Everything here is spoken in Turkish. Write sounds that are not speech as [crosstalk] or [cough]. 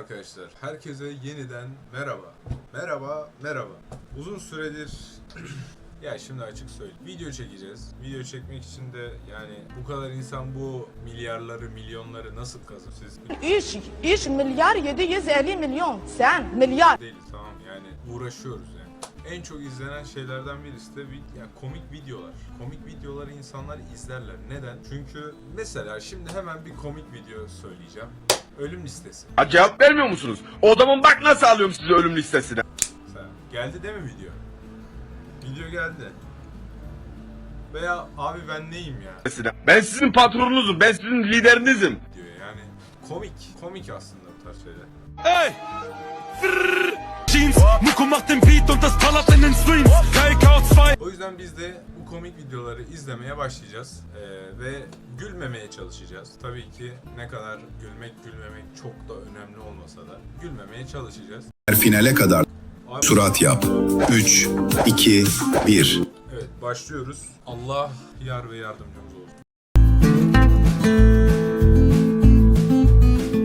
arkadaşlar. Herkese yeniden merhaba. Merhaba, merhaba. Uzun süredir [clears throat] ya şimdi açık söyleyeyim. Video çekeceğiz. Video çekmek için de yani bu kadar insan bu milyarları, milyonları nasıl kazanır? Siz İş, iş milyar 750 milyon. Sen milyar. değiliz tamam yani uğraşıyoruz. En çok izlenen şeylerden birisi de yani komik videolar. Komik videoları insanlar izlerler. Neden? Çünkü mesela şimdi hemen bir komik video söyleyeceğim. Ölüm listesi. Ha, cevap vermiyor musunuz? O zaman bak nasıl alıyorum sizi ölüm listesine. Mesela geldi değil mi video? Video geldi. Veya abi ben neyim ya? Listesine. Ben sizin patronunuzum, ben sizin liderinizim. diyor yani. Komik. Komik aslında bu tarz şeyler. Ey! Frrrr! Jeans, macht den Beat und das ballert in den Streams. KK2 O yüzden biz de bu komik videoları izlemeye başlayacağız. Ee, ve gülmemeye çalışacağız. Tabii ki ne kadar gülmek gülmemek çok da önemli olmasa da gülmemeye çalışacağız. Finale kadar Abi, surat yap. 3, 2, 1. Evet başlıyoruz. Allah yar ve yardımcımız olsun.